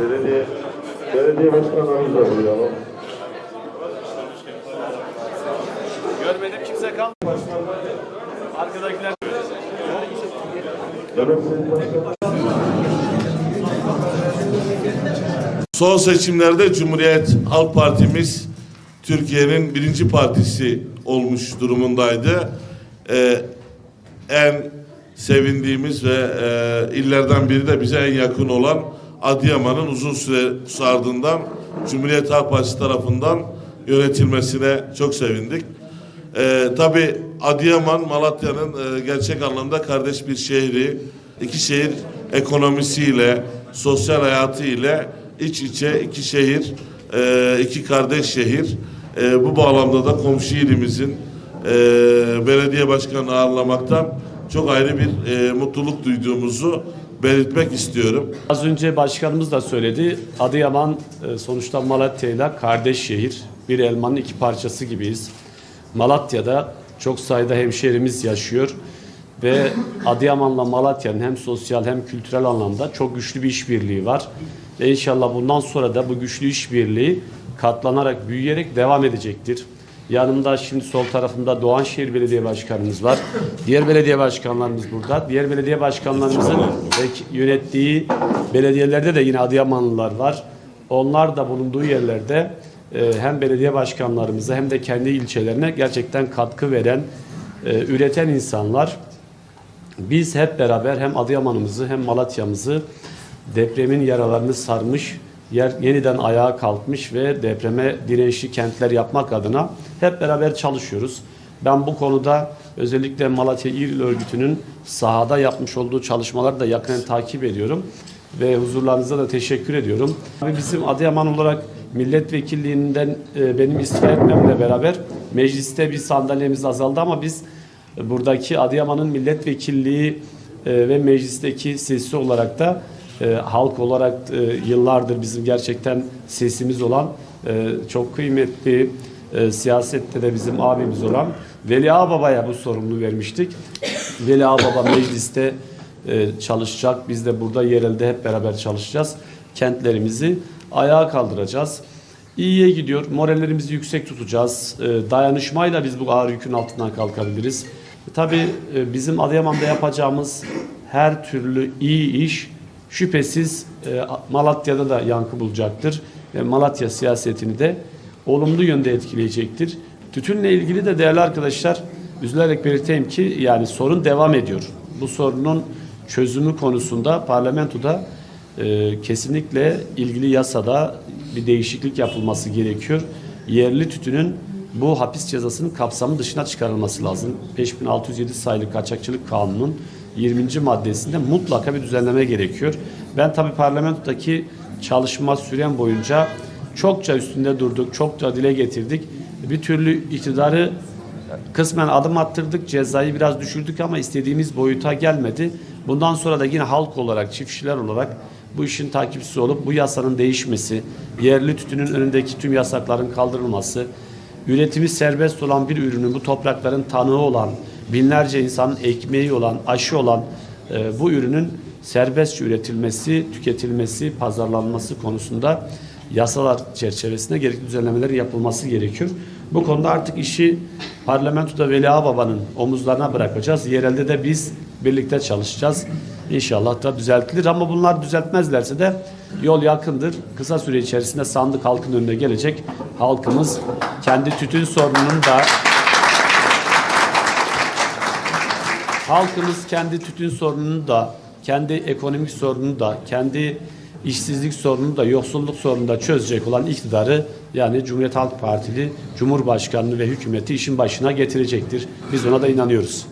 Belediye, belediye başkanlarımız da buyuralım. Görmedim kimse kalmadı. Arkadakiler. Son seçimlerde Cumhuriyet Halk Partimiz Türkiye'nin birinci partisi olmuş durumundaydı. Ee, en sevindiğimiz ve e, illerden biri de bize en yakın olan Adıyaman'ın uzun süre ardından Cumhuriyet Halk Partisi tarafından yönetilmesine çok sevindik. Ee, Tabi Adıyaman Malatya'nın e, gerçek anlamda kardeş bir şehri. İki şehir ekonomisiyle, sosyal hayatıyla iç içe iki şehir, e, iki kardeş şehir. E, bu bağlamda da komşu ilimizin e, belediye başkanı ağırlamaktan çok ayrı bir e, mutluluk duyduğumuzu belirtmek istiyorum. Az önce başkanımız da söyledi. Adıyaman e, sonuçta Malatya ile kardeş şehir. Bir elmanın iki parçası gibiyiz. Malatya'da çok sayıda hemşehrimiz yaşıyor ve Adıyaman'la Malatya'nın hem sosyal hem kültürel anlamda çok güçlü bir işbirliği var. Ve inşallah bundan sonra da bu güçlü işbirliği katlanarak, büyüyerek devam edecektir. Yanımda şimdi sol tarafımda Doğanşehir Belediye Başkanımız var. Diğer belediye başkanlarımız burada. Diğer belediye başkanlarımızın yönettiği belediyelerde de yine Adıyamanlılar var. Onlar da bulunduğu yerlerde e, hem belediye başkanlarımıza hem de kendi ilçelerine gerçekten katkı veren, e, üreten insanlar. Biz hep beraber hem Adıyaman'ımızı hem Malatya'mızı depremin yaralarını sarmış, yer yeniden ayağa kalkmış ve depreme dirençli kentler yapmak adına hep beraber çalışıyoruz. Ben bu konuda özellikle Malatya İl Örgütü'nün sahada yapmış olduğu çalışmaları da yakından takip ediyorum ve huzurlarınıza da teşekkür ediyorum. Bizim Adıyaman olarak milletvekilliğinden e, benim istifa etmemle beraber mecliste bir sandalyemiz azaldı ama biz buradaki Adıyaman'ın milletvekilliği e, ve meclisteki sesi olarak da e, halk olarak e, yıllardır bizim gerçekten sesimiz olan e, çok kıymetli e, siyasette de bizim abimiz olan Veli Ağbaba'ya bu sorumluluğu vermiştik. Veli Ağbaba mecliste e, çalışacak. Biz de burada yerelde hep beraber çalışacağız. Kentlerimizi ayağa kaldıracağız. İyiye gidiyor. Morallerimizi yüksek tutacağız. E, dayanışmayla biz bu ağır yükün altından kalkabiliriz. E, tabii e, bizim Adıyaman'da yapacağımız her türlü iyi iş şüphesiz e, Malatya'da da yankı bulacaktır. Ve Malatya siyasetini de olumlu yönde etkileyecektir. Tütünle ilgili de değerli arkadaşlar üzülerek belirteyim ki yani sorun devam ediyor. Bu sorunun çözümü konusunda parlamentoda e, kesinlikle ilgili yasada bir değişiklik yapılması gerekiyor. Yerli tütünün bu hapis cezasının kapsamı dışına çıkarılması lazım. 5607 sayılı kaçakçılık kanunun 20. maddesinde mutlaka bir düzenleme gerekiyor. Ben tabii parlamentodaki çalışma süren boyunca çokça üstünde durduk, çokça dile getirdik. Bir türlü iktidarı kısmen adım attırdık, cezayı biraz düşürdük ama istediğimiz boyuta gelmedi. Bundan sonra da yine halk olarak, çiftçiler olarak bu işin takipçisi olup bu yasanın değişmesi, yerli tütünün önündeki tüm yasakların kaldırılması, üretimi serbest olan bir ürünün bu toprakların tanığı olan, binlerce insanın ekmeği olan, aşı olan e, bu ürünün serbestçe üretilmesi, tüketilmesi, pazarlanması konusunda yasalar çerçevesinde gerekli düzenlemelerin yapılması gerekiyor. Bu konuda artık işi parlamentoda Veli Ağababa'nın omuzlarına bırakacağız. Yerelde de biz birlikte çalışacağız. İnşallah da düzeltilir ama bunlar düzeltmezlerse de yol yakındır. Kısa süre içerisinde sandık halkın önüne gelecek. Halkımız kendi tütün sorununu da halkımız kendi tütün sorununu da, kendi ekonomik sorununu da, kendi işsizlik sorununu da, yoksulluk sorununu da çözecek olan iktidarı yani Cumhuriyet Halk Partili Cumhurbaşkanlığı ve hükümeti işin başına getirecektir. Biz ona da inanıyoruz.